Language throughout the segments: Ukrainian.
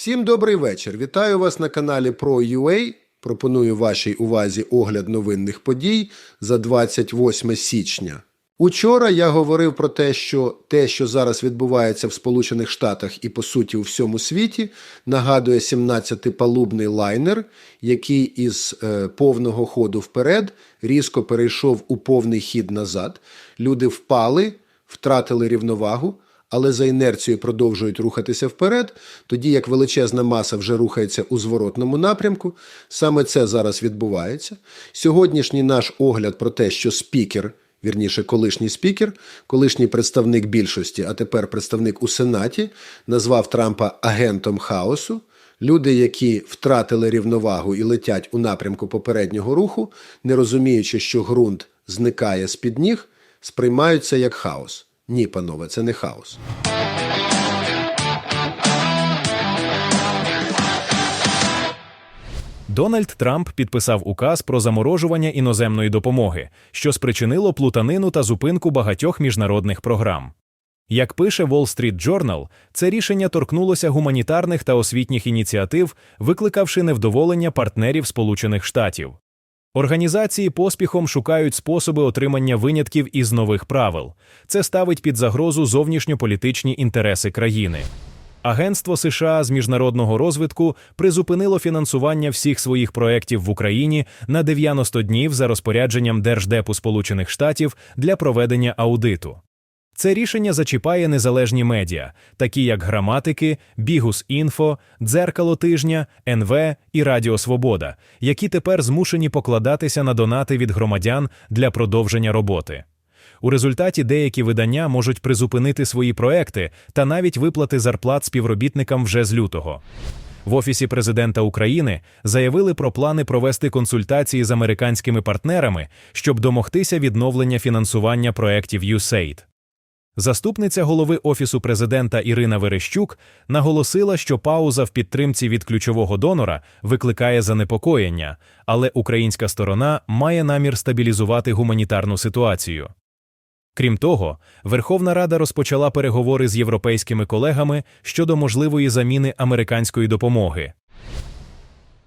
Всім добрий вечір. Вітаю вас на каналі Pro.ua. Пропоную вашій увазі огляд новинних подій за 28 січня. Учора я говорив про те, що те, що зараз відбувається в Сполучених Штатах і по суті у всьому світі, нагадує 17-палубний лайнер, який із е, повного ходу вперед різко перейшов у повний хід назад. Люди впали, втратили рівновагу але за інерцією продовжують рухатися вперед, тоді як величезна маса вже рухається у зворотному напрямку. Саме це зараз відбувається. Сьогоднішній наш огляд про те, що спікер, вірніше, колишній спікер, колишній представник більшості, а тепер представник у Сенаті, назвав Трампа агентом хаосу. Люди, які втратили рівновагу і летять у напрямку попереднього руху, не розуміючи, що ґрунт зникає з під ніг, сприймаються як хаос. Ні, панове, це не хаос. Дональд Трамп підписав указ про заморожування іноземної допомоги, що спричинило плутанину та зупинку багатьох міжнародних програм. Як пише Wall Street Journal, це рішення торкнулося гуманітарних та освітніх ініціатив, викликавши невдоволення партнерів Сполучених Штатів. Організації поспіхом шукають способи отримання винятків із нових правил. Це ставить під загрозу зовнішньополітичні інтереси країни. Агентство США з міжнародного розвитку призупинило фінансування всіх своїх проєктів в Україні на 90 днів за розпорядженням Держдепу Сполучених Штатів для проведення аудиту. Це рішення зачіпає незалежні медіа, такі як Граматики, Бігус Інфо, Дзеркало тижня, НВ і Радіо Свобода, які тепер змушені покладатися на донати від громадян для продовження роботи. У результаті деякі видання можуть призупинити свої проекти та навіть виплати зарплат співробітникам вже з лютого. В Офісі президента України заявили про плани провести консультації з американськими партнерами, щоб домогтися відновлення фінансування проєктів USAID. Заступниця голови Офісу президента Ірина Верещук наголосила, що пауза в підтримці від ключового донора викликає занепокоєння, але українська сторона має намір стабілізувати гуманітарну ситуацію. Крім того, Верховна Рада розпочала переговори з європейськими колегами щодо можливої заміни американської допомоги.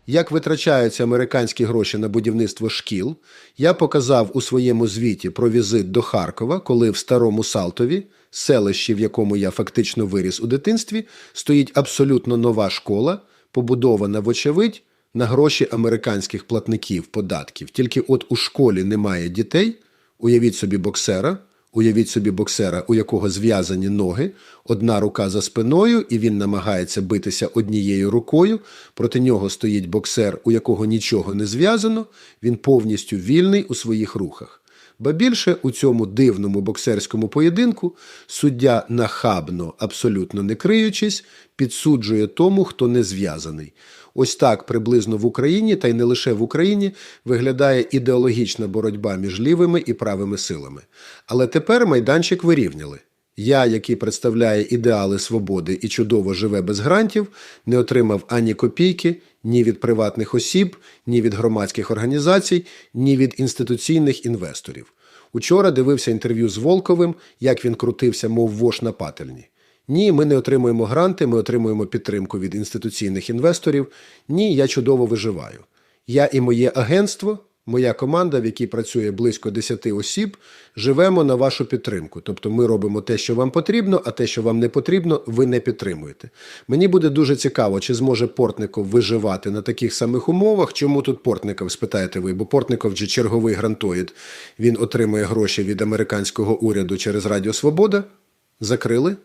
Як витрачаються американські гроші на будівництво шкіл, я показав у своєму звіті про візит до Харкова, коли в старому Салтові, селищі, в якому я фактично виріс у дитинстві, стоїть абсолютно нова школа, побудована, вочевидь, на гроші американських платників податків. Тільки от у школі немає дітей. Уявіть собі боксера, Уявіть собі боксера, у якого зв'язані ноги, одна рука за спиною, і він намагається битися однією рукою. Проти нього стоїть боксер, у якого нічого не зв'язано, він повністю вільний у своїх рухах. Ба більше у цьому дивному боксерському поєдинку суддя нахабно, абсолютно не криючись, підсуджує тому, хто не зв'язаний. Ось так приблизно в Україні, та й не лише в Україні, виглядає ідеологічна боротьба між лівими і правими силами. Але тепер майданчик вирівняли. Я, який представляє ідеали свободи і чудово живе без грантів, не отримав ані копійки ні від приватних осіб, ні від громадських організацій, ні від інституційних інвесторів. Учора дивився інтерв'ю з Волковим, як він крутився, мов вош на пательні. Ні, ми не отримуємо гранти, ми отримуємо підтримку від інституційних інвесторів. Ні, я чудово виживаю. Я і моє агентство, моя команда, в якій працює близько 10 осіб, живемо на вашу підтримку. Тобто ми робимо те, що вам потрібно, а те, що вам не потрібно, ви не підтримуєте. Мені буде дуже цікаво, чи зможе Портников виживати на таких самих умовах. Чому тут Портников, спитаєте ви? Бо Портников же черговий грантоїд. Він отримує гроші від американського уряду через Радіо Свобода. Закрили.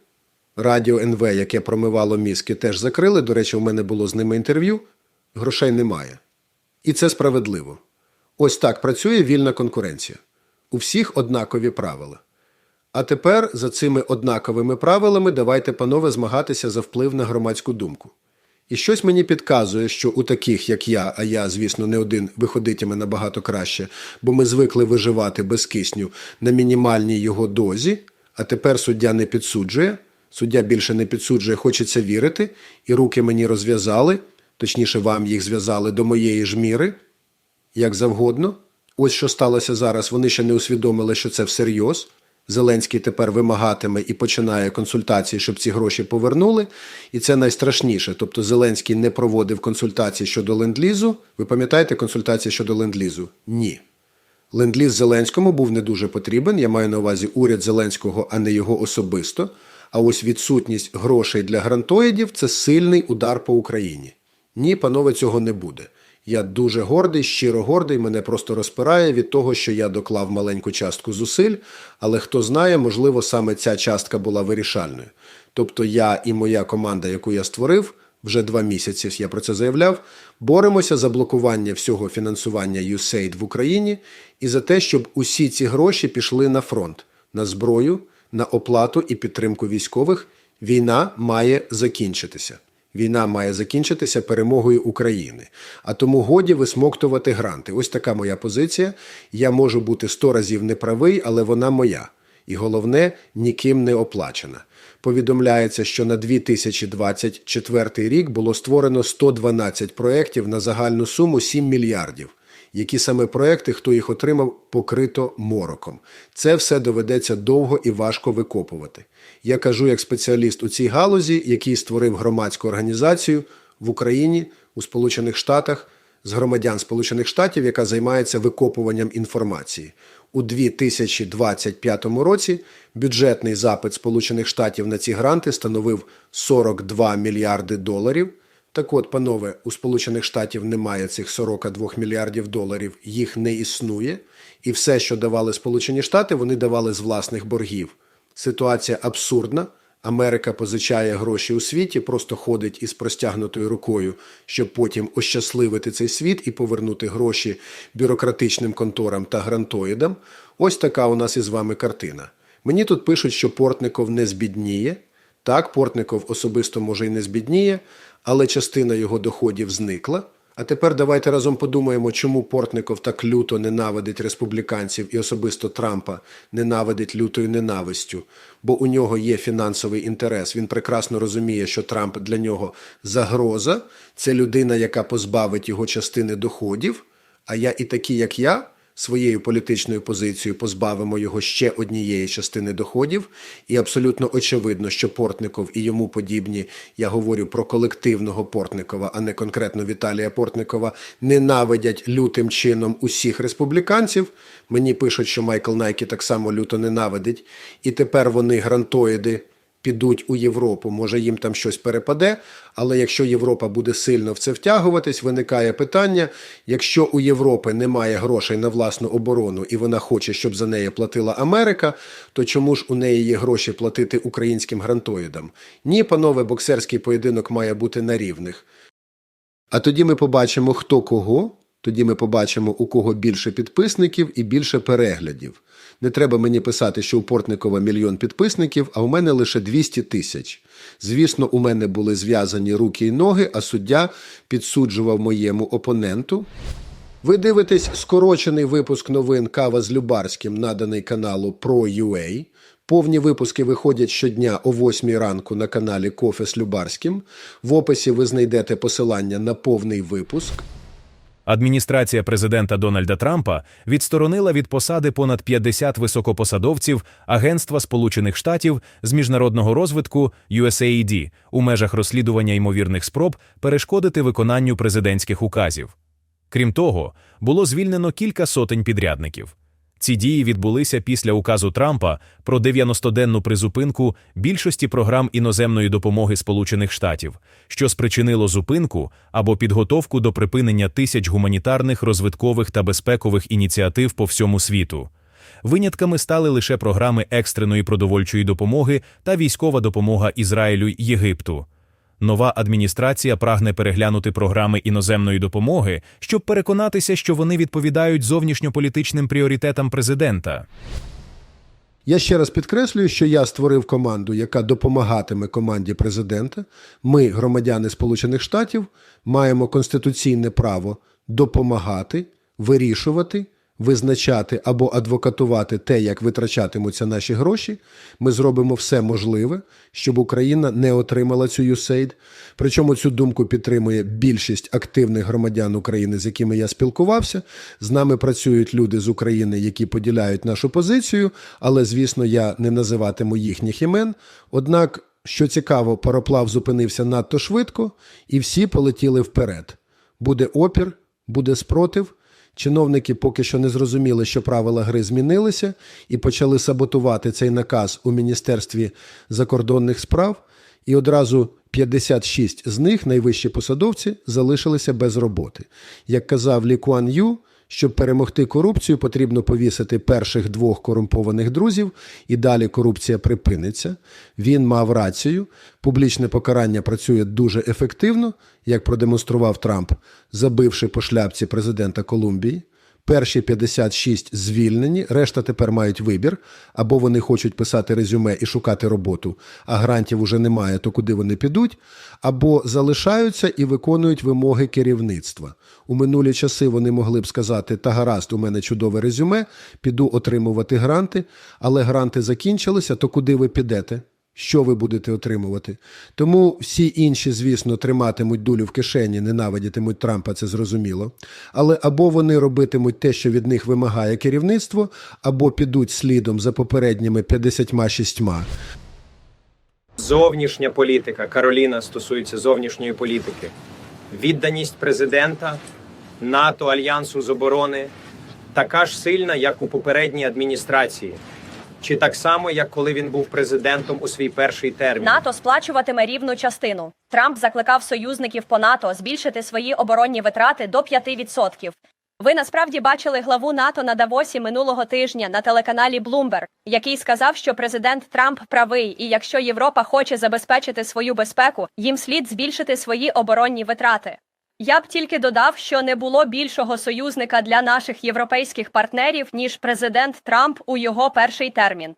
Радіо НВ, яке промивало мізки, теж закрили. До речі, у мене було з ними інтерв'ю. Грошей немає. І це справедливо. Ось так працює вільна конкуренція. У всіх однакові правила. А тепер за цими однаковими правилами давайте, панове, змагатися за вплив на громадську думку. І щось мені підказує, що у таких, як я, а я, звісно, не один виходитиме набагато краще, бо ми звикли виживати без кисню на мінімальній його дозі, а тепер суддя не підсуджує. Суддя більше не підсуджує, хочеться вірити, і руки мені розв'язали, точніше, вам їх зв'язали до моєї ж міри, як завгодно. Ось що сталося зараз, вони ще не усвідомили, що це всерйоз. Зеленський тепер вимагатиме і починає консультації, щоб ці гроші повернули. І це найстрашніше. Тобто Зеленський не проводив консультації щодо ленд-лізу. Ви пам'ятаєте консультації щодо ленд-лізу? Ні. Ленд-ліз Зеленському був не дуже потрібен. Я маю на увазі уряд Зеленського, а не його особисто. А ось відсутність грошей для грантоїдів це сильний удар по Україні. Ні, панове, цього не буде. Я дуже гордий, щиро гордий. Мене просто розпирає від того, що я доклав маленьку частку зусиль, але хто знає, можливо, саме ця частка була вирішальною. Тобто я і моя команда, яку я створив, вже два місяці я про це заявляв. Боремося за блокування всього фінансування USAID в Україні і за те, щоб усі ці гроші пішли на фронт, на зброю, на оплату і підтримку військових. Війна має закінчитися. Війна має закінчитися перемогою України. А тому годі висмоктувати гранти. Ось така моя позиція. Я можу бути сто разів неправий, але вона моя. І головне, ніким не оплачена. Повідомляється, що на 2024 рік було створено 112 проєктів на загальну суму 7 мільярдів. Які саме проекти, хто їх отримав, покрито мороком. Це все доведеться довго і важко викопувати. Я кажу як спеціаліст у цій галузі, який створив громадську організацію в Україні, у Сполучених Штатах з громадян Сполучених Штатів, яка займається викопуванням інформації. У 2025 році бюджетний запит Сполучених Штатів на ці гранти становив 42 мільярди доларів. Так от, панове, у Сполучених Штатів немає цих 42 мільярдів доларів, їх не існує. І все, що давали Сполучені Штати, вони давали з власних боргів. Ситуація абсурдна. Америка позичає гроші у світі, просто ходить із простягнутою рукою, щоб потім ощасливити цей світ і повернути гроші бюрократичним конторам та грантоїдам. Ось така у нас із вами картина. Мені тут пишуть, що Портников не збідніє. Так, Портников особисто може і не збідніє, але частина його доходів зникла. А тепер давайте разом подумаємо, чому Портников так люто ненавидить республіканців і особисто Трампа ненавидить лютою ненавистю. Бо у нього є фінансовий інтерес. Він прекрасно розуміє, що Трамп для нього загроза. Це людина, яка позбавить його частини доходів. А я і такі, як я, своєю політичною позицією позбавимо його ще однієї частини доходів. І абсолютно очевидно, що Портников і йому подібні, я говорю про колективного Портникова, а не конкретно Віталія Портникова, ненавидять лютим чином усіх республіканців. Мені пишуть, що Майкл Найкі так само люто ненавидить. І тепер вони грантоїди підуть у Європу, може їм там щось перепаде. Але якщо Європа буде сильно в це втягуватись, виникає питання: якщо у Європи немає грошей на власну оборону і вона хоче, щоб за неї платила Америка, то чому ж у неї є гроші платити українським грантоїдам? Ні, панове, боксерський поєдинок має бути на рівних. А тоді ми побачимо, хто кого. Тоді ми побачимо, у кого більше підписників і більше переглядів. Не треба мені писати, що у Портникова мільйон підписників, а у мене лише 200 тисяч. Звісно, у мене були зв'язані руки і ноги, а суддя підсуджував моєму опоненту. Ви дивитесь скорочений випуск новин Кава з Любарським, наданий каналу Pro.ua. Повні випуски виходять щодня о 8 ранку на каналі Кофе з Любарським. В описі ви знайдете посилання на повний випуск. Адміністрація президента Дональда Трампа відсторонила від посади понад 50 високопосадовців Агентства Сполучених Штатів з міжнародного розвитку USAID у межах розслідування ймовірних спроб перешкодити виконанню президентських указів. Крім того, було звільнено кілька сотень підрядників. Ці дії відбулися після указу Трампа про 90-денну призупинку більшості програм іноземної допомоги Сполучених Штатів, що спричинило зупинку або підготовку до припинення тисяч гуманітарних, розвиткових та безпекових ініціатив по всьому світу. Винятками стали лише програми екстреної продовольчої допомоги та військова допомога Ізраїлю й Єгипту. Нова адміністрація прагне переглянути програми іноземної допомоги, щоб переконатися, що вони відповідають зовнішньополітичним пріоритетам президента. Я ще раз підкреслюю, що я створив команду, яка допомагатиме команді президента. Ми, громадяни Сполучених Штатів, маємо конституційне право допомагати, вирішувати, визначати або адвокатувати те, як витрачатимуться наші гроші, ми зробимо все можливе, щоб Україна не отримала цю USAID. Причому цю думку підтримує більшість активних громадян України, з якими я спілкувався. З нами працюють люди з України, які поділяють нашу позицію, але звісно, я не називатиму їхніх імен. Однак, що цікаво, пароплав зупинився надто швидко, і всі полетіли вперед. Буде опір, буде спротив. Чиновники поки що не зрозуміли, що правила гри змінилися, і почали саботувати цей наказ у Міністерстві закордонних справ. І одразу 56 з них, найвищі посадовці, залишилися без роботи. Як казав Лі Куан Ю, щоб перемогти корупцію, потрібно повісити перших двох корумпованих друзів, і далі корупція припиниться. Він мав рацію. Публічне покарання працює дуже ефективно, як продемонстрував Трамп, забивши по шляпці президента Колумбії. Перші 56 звільнені, решта тепер мають вибір, або вони хочуть писати резюме і шукати роботу, а грантів уже немає, то куди вони підуть, або залишаються і виконують вимоги керівництва. У минулі часи вони могли б сказати: та гаразд, у мене чудове резюме, піду отримувати гранти, але гранти закінчилися, то куди ви підете? Що ви будете отримувати. Тому всі інші, звісно, триматимуть дулю в кишені, ненавидітимуть Трампа, це зрозуміло. Але або вони робитимуть те, що від них вимагає керівництво, або підуть слідом за попередніми 56. Зовнішня політика. Кароліна стосується зовнішньої політики. Відданість президента, НАТО, Альянсу з оборони така ж сильна, як у попередній адміністрації, чи так само, як коли він був президентом у свій перший термін. НАТО сплачуватиме рівну частину. Трамп закликав союзників по НАТО збільшити свої оборонні витрати до 5%. Ви насправді бачили главу НАТО на Давосі минулого тижня на телеканалі Bloomberg, який сказав, що президент Трамп правий, і якщо Європа хоче забезпечити свою безпеку, їм слід збільшити свої оборонні витрати. Я б тільки додав, що не було більшого союзника для наших європейських партнерів ніж президент Трамп у його перший термін.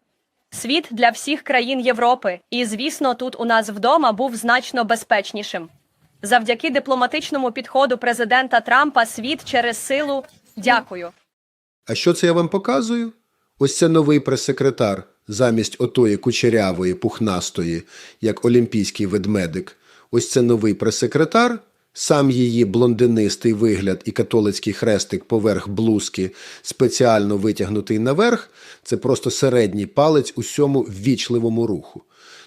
Світ для всіх країн Європи, і звісно, тут у нас вдома був значно безпечнішим. Завдяки дипломатичному підходу президента Трампа світ через силу. Дякую. А що це я вам показую? Ось це новий прес-секретар замість отої кучерявої, пухнастої, як олімпійський ведмедик. Ось це новий прес-секретар. Сам її блондинистий вигляд і католицький хрестик поверх блузки, спеціально витягнутий наверх, це просто середній палець усьому ввічливому руху.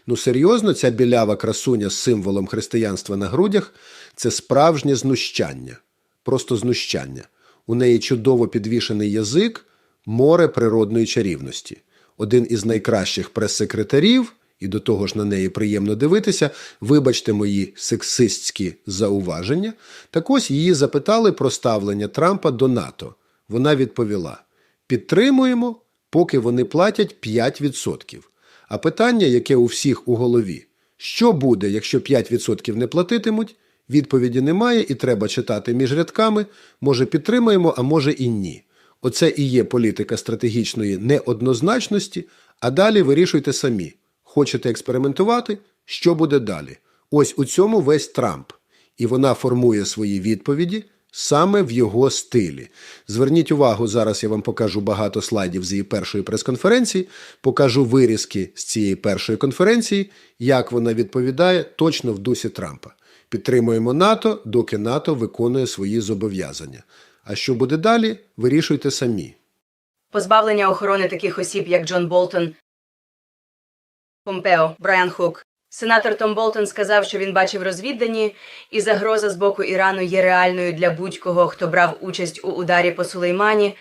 Ну серйозно, ця білява красуня з символом християнства на грудях це справжнє знущання, просто знущання. У неї чудово підвішений язик, море природної чарівності. Один із найкращих прес-секретарів, і до того ж на неї приємно дивитися. Вибачте мої сексистські зауваження. Так ось її запитали про ставлення Трампа до НАТО. Вона відповіла: підтримуємо, поки вони платять 5%. А питання, яке у всіх у голові: що буде, якщо 5% не платитимуть? Відповіді немає, і треба читати між рядками. Може, підтримаємо, а може і ні. Оце і є політика стратегічної неоднозначності, а далі вирішуйте самі. Хочете експериментувати? Що буде далі? Ось у цьому весь Трамп. І вона формує свої відповіді саме в його стилі. Зверніть увагу, зараз я вам покажу багато слайдів з її першої прес-конференції, покажу вирізки з цієї першої конференції, як вона відповідає точно в дусі Трампа. Підтримуємо НАТО, доки НАТО виконує свої зобов'язання. А що буде далі, вирішуйте самі. позбавлення охорони таких осіб, як Джон Болтон, Помпео, Брайан Хук. Сенатор Том Болтон сказав, що він бачив розвіддані, і загроза з боку Ірану є реальною для будь-кого, хто брав участь у ударі по Сулеймані.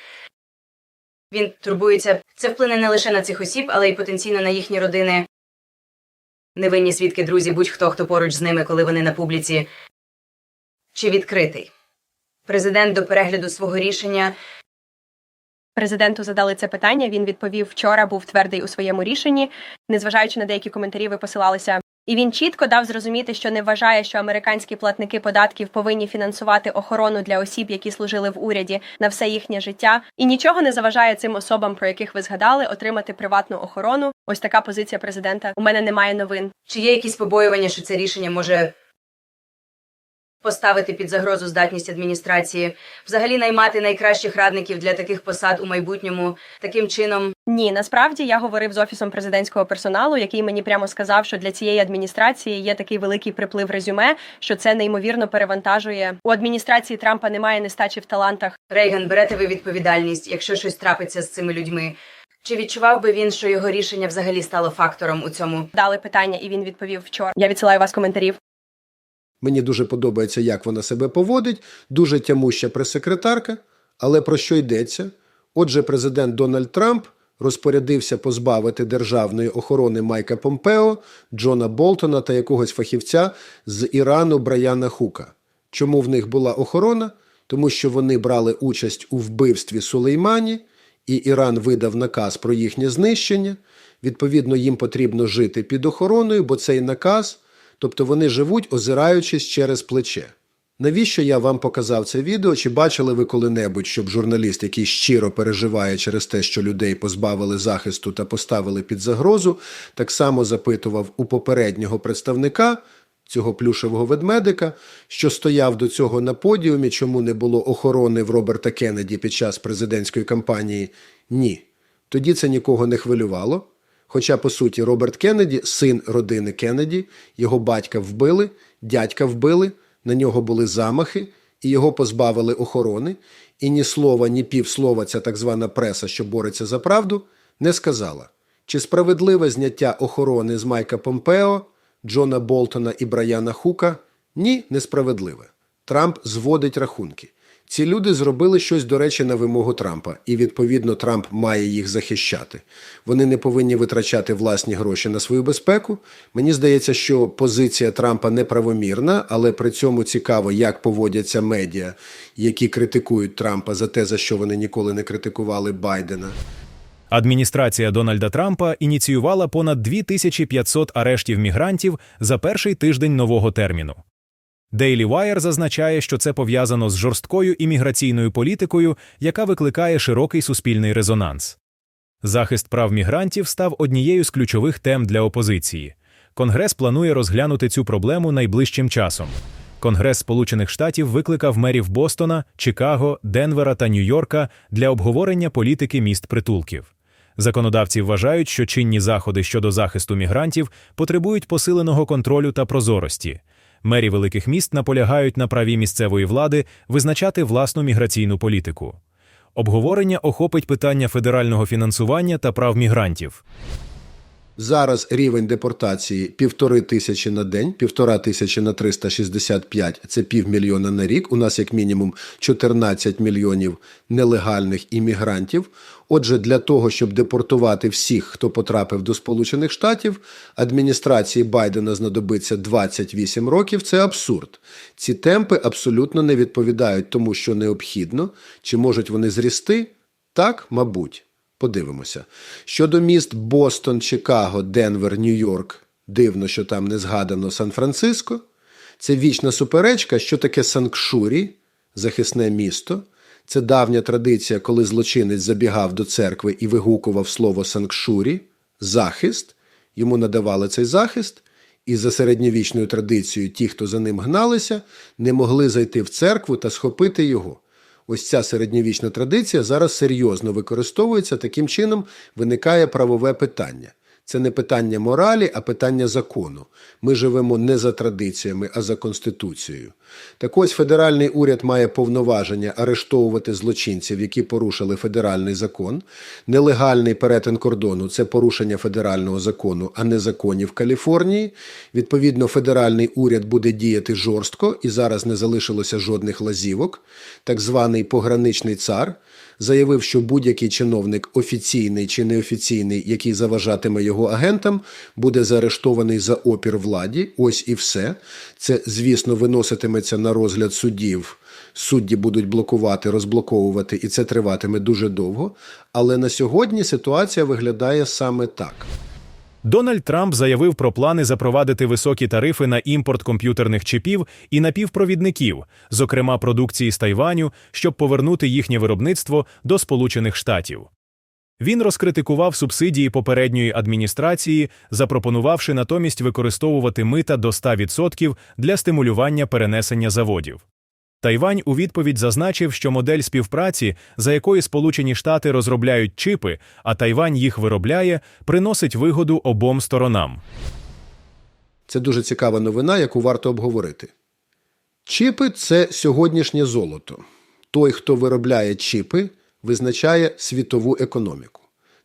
Він турбується. Це вплине не лише на цих осіб, але й потенційно на їхні родини. Невинні свідки, друзі, будь-хто, хто поруч з ними, коли вони на публіці. Чи відкритий? Президент до перегляду свого рішення Президенту задали це питання. Він відповів вчора, був твердий у своєму рішенні, незважаючи на деякі коментарі, ви посилалися. І він чітко дав зрозуміти, що не вважає, що американські платники податків повинні фінансувати охорону для осіб, які служили в уряді на все їхнє життя, і нічого не заважає цим особам, про яких ви згадали, отримати приватну охорону. Ось така позиція президента. У мене немає новин. Чи є якісь побоювання, що це рішення може поставити під загрозу здатність адміністрації, взагалі наймати найкращих радників для таких посад у майбутньому. Таким чином, Ні, насправді я говорив з офісом президентського персоналу, який мені прямо сказав, що для цієї адміністрації є такий великий приплив резюме, що це неймовірно перевантажує. У адміністрації Трампа немає нестачі в талантах. Рейган, берете ви відповідальність, якщо щось трапиться з цими людьми. Чи відчував би він, що його рішення взагалі стало фактором у цьому? Дали питання, і він відповів вчора. Я відсилаю вас коментарів. Мені дуже подобається, як вона себе поводить, дуже тямуща прес-секретарка. Але про що йдеться? Отже, президент Дональд Трамп розпорядився позбавити державної охорони Майка Помпео, Джона Болтона та якогось фахівця з Ірану Браяна Хука. Чому в них була охорона? Тому що вони брали участь у вбивстві Сулеймані, і Іран видав наказ про їхнє знищення. Відповідно, їм потрібно жити під охороною, бо цей наказ, тобто вони живуть, озираючись через плече. Навіщо я вам показав це відео? Чи бачили ви коли-небудь, щоб журналіст, який щиро переживає через те, що людей позбавили захисту та поставили під загрозу, так само запитував у попереднього представника цього плюшевого ведмедика, що стояв до цього на подіумі, чому не було охорони в Роберта Кеннеді під час президентської кампанії? Ні. Тоді це нікого не хвилювало. Хоча, по суті, Роберт Кеннеді, син родини Кеннеді, його батька вбили, дядька вбили, на нього були замахи, і його позбавили охорони, і ні слова, ні півслова ця так звана преса, що бореться за правду, не сказала. Чи справедливе зняття охорони з Майка Помпео, Джона Болтона і Браяна Хука? Ні, несправедливе. Трамп зводить рахунки. Ці люди зробили щось, до речі, на вимогу Трампа, і відповідно Трамп має їх захищати. Вони не повинні витрачати власні гроші на свою безпеку. Мені здається, що позиція Трампа неправомірна, але при цьому цікаво, як поводяться медіа, які критикують Трампа за те, за що вони ніколи не критикували Байдена. Адміністрація Дональда Трампа ініціювала понад 2500 арештів мігрантів за перший тиждень нового терміну. Daily Wire зазначає, що це пов'язано з жорсткою імміграційною політикою, яка викликає широкий суспільний резонанс. Захист прав мігрантів став однією з ключових тем для опозиції. Конгрес планує розглянути цю проблему найближчим часом. Конгрес Сполучених Штатів викликав мерів Бостона, Чикаго, Денвера та Нью-Йорка для обговорення політики міст притулків. Законодавці вважають, що чинні заходи щодо захисту мігрантів потребують посиленого контролю та прозорості. Мері великих міст наполягають на праві місцевої влади визначати власну міграційну політику. Обговорення охопить питання федерального фінансування та прав мігрантів. Зараз рівень депортації півтори тисячі на день, півтора тисячі на 365 – це півмільйона на рік. У нас як мінімум 14 мільйонів нелегальних іммігрантів. Отже, для того, щоб депортувати всіх, хто потрапив до Сполучених Штатів, адміністрації Байдена знадобиться 28 років. Це абсурд. Ці темпи абсолютно не відповідають тому, що необхідно. Чи можуть вони зрісти? Так, мабуть. Подивимося. Щодо міст Бостон, Чикаго, Денвер, Нью-Йорк, дивно, що там не згадано Сан-Франциско. Це вічна суперечка, що таке Санкшурі, захисне місто. Це давня традиція, коли злочинець забігав до церкви і вигукував слово Санкшурі, захист. Йому надавали цей захист, і за середньовічною традицією ті, хто за ним гналися, не могли зайти в церкву та схопити його. Ось ця середньовічна традиція зараз серйозно використовується. Таким чином виникає правове питання. Це не питання моралі, а питання закону. Ми живемо не за традиціями, а за конституцією. Так ось федеральний уряд має повноваження арештовувати злочинців, які порушили федеральний закон. Нелегальний перетин кордону це порушення федерального закону, а не законів Каліфорнії. Відповідно, федеральний уряд буде діяти жорстко і зараз не залишилося жодних лазівок. Так званий пограничний цар заявив, що будь-який чиновник, офіційний чи неофіційний, який заважатиме його агентам, буде заарештований за опір владі. Ось і все. Це, звісно, виноситиметься на розгляд суддів. Судді будуть блокувати, розблоковувати, і це триватиме дуже довго. Але на сьогодні ситуація виглядає саме так. Дональд Трамп заявив про плани запровадити високі тарифи на імпорт комп'ютерних чипів і напівпровідників, зокрема продукції з Тайваню, щоб повернути їхнє виробництво до Сполучених Штатів. Він розкритикував субсидії попередньої адміністрації, запропонувавши натомість використовувати мита до 100% для стимулювання перенесення заводів. Тайвань у відповідь зазначив, що модель співпраці, за якою Сполучені Штати розробляють чипи, а Тайвань їх виробляє, приносить вигоду обом сторонам. Це дуже цікава новина, яку варто обговорити. Чіпи це сьогоднішнє золото. Той, хто виробляє чіпи, визначає світову економіку.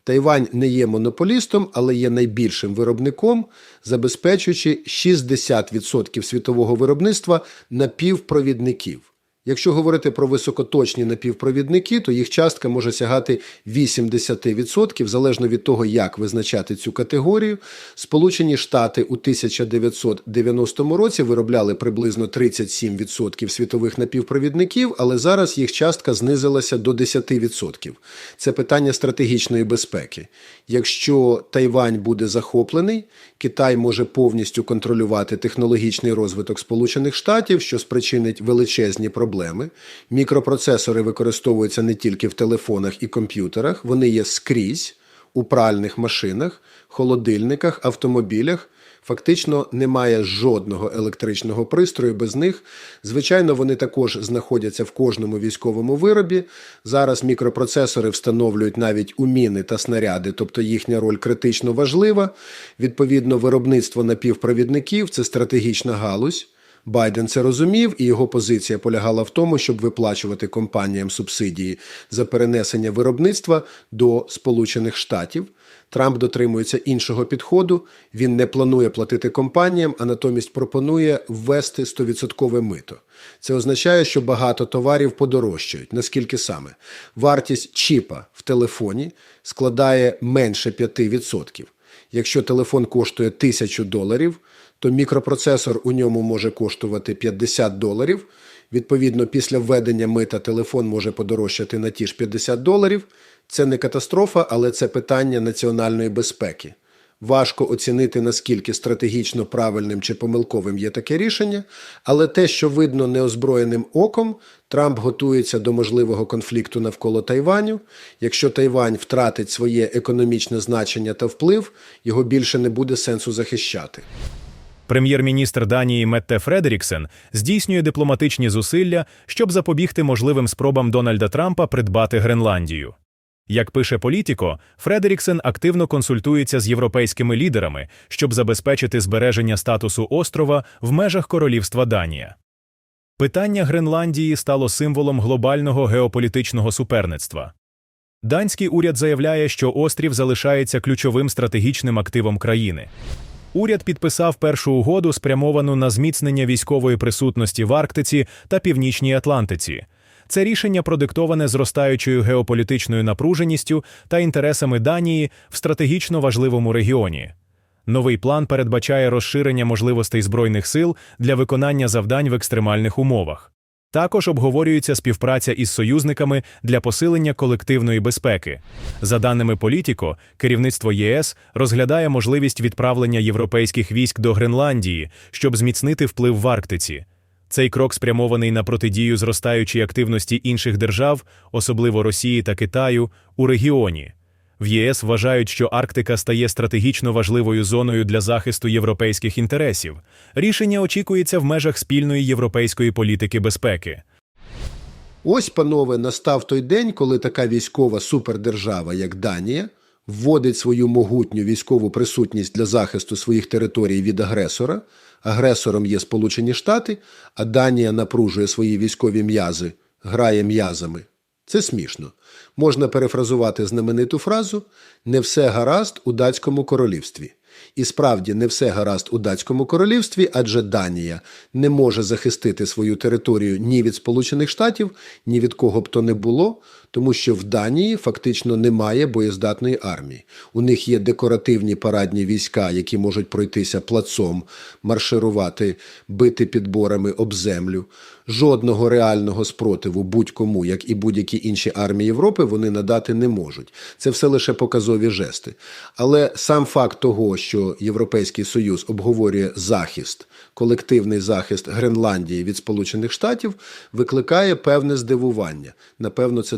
Тайвань не є монополістом, але є найбільшим виробником, забезпечуючи 60% світового виробництва напівпровідників. Якщо говорити про високоточні напівпровідники, то їх частка може сягати 80%, залежно від того, як визначати цю категорію. Сполучені Штати у 1990 році виробляли приблизно 37% світових напівпровідників, але зараз їх частка знизилася до 10%. Це питання стратегічної безпеки. Якщо Тайвань буде захоплений, Китай може повністю контролювати технологічний розвиток Сполучених Штатів, що спричинить величезні проблеми. Мікропроцесори використовуються не тільки в телефонах і комп'ютерах, вони є скрізь у пральних машинах, холодильниках, автомобілях. Фактично немає жодного електричного пристрою без них. Звичайно, вони також знаходяться в кожному військовому виробі. Зараз мікропроцесори встановлюють навіть у міни та снаряди, тобто їхня роль критично важлива. Відповідно, виробництво напівпровідників це стратегічна галузь. Байден це розумів, і його позиція полягала в тому, щоб виплачувати компаніям субсидії за перенесення виробництва до Сполучених Штатів. Трамп дотримується іншого підходу. Він не планує платити компаніям, а натомість пропонує ввести 100% мито. Це означає, що багато товарів подорожчають. Наскільки саме? Вартість чіпа в телефоні складає менше 5%. Якщо телефон коштує 1000 доларів, то мікропроцесор у ньому може коштувати 50 доларів. Відповідно, після введення мита телефон може подорожчати на ті ж 50 доларів. Це не катастрофа, але це питання національної безпеки. Важко оцінити, наскільки стратегічно правильним чи помилковим є таке рішення, але те, що видно неозброєним оком, Трамп готується до можливого конфлікту навколо Тайваню. Якщо Тайвань втратить своє економічне значення та вплив, його більше не буде сенсу захищати. Прем'єр-міністр Данії Метте Фредеріксен здійснює дипломатичні зусилля, щоб запобігти можливим спробам Дональда Трампа придбати Гренландію. Як пише Політіко, Фредеріксен активно консультується з європейськими лідерами, щоб забезпечити збереження статусу острова в межах королівства Данія. Питання Гренландії стало символом глобального геополітичного суперництва. Данський уряд заявляє, що острів залишається ключовим стратегічним активом країни. Уряд підписав першу угоду, спрямовану на зміцнення військової присутності в Арктиці та Північній Атлантиці. Це рішення продиктоване зростаючою геополітичною напруженістю та інтересами Данії в стратегічно важливому регіоні. Новий план передбачає розширення можливостей збройних сил для виконання завдань в екстремальних умовах. Також обговорюється співпраця із союзниками для посилення колективної безпеки. За даними Політіко, керівництво ЄС розглядає можливість відправлення європейських військ до Гренландії, щоб зміцнити вплив в Арктиці. Цей крок спрямований на протидію зростаючій активності інших держав, особливо Росії та Китаю, у регіоні. В ЄС вважають, що Арктика стає стратегічно важливою зоною для захисту європейських інтересів. Рішення очікується в межах спільної європейської політики безпеки. Ось, панове, настав той день, коли така військова супердержава, як Данія, вводить свою могутню військову присутність для захисту своїх територій від агресора. Агресором є Сполучені Штати, а Данія напружує свої військові м'язи, грає м'язами. Це смішно. Можна перефразувати знамениту фразу Не все гаразд у датському королівстві. І справді не все гаразд у датському королівстві, адже Данія не може захистити свою територію ні від Сполучених Штатів, ні від кого б то не було, тому що в Данії фактично немає боєздатної армії. У них є декоративні парадні війська, які можуть пройтися плацом, марширувати, бити підборами об землю. Жодного реального спротиву будь-кому, як і будь-які інші армії Європи, вони надати не можуть. Це все лише показові жести. Але сам факт того, що Європейський Союз обговорює захист, колективний захист Гренландії від Сполучених Штатів, викликає певне здивування. Напевно, це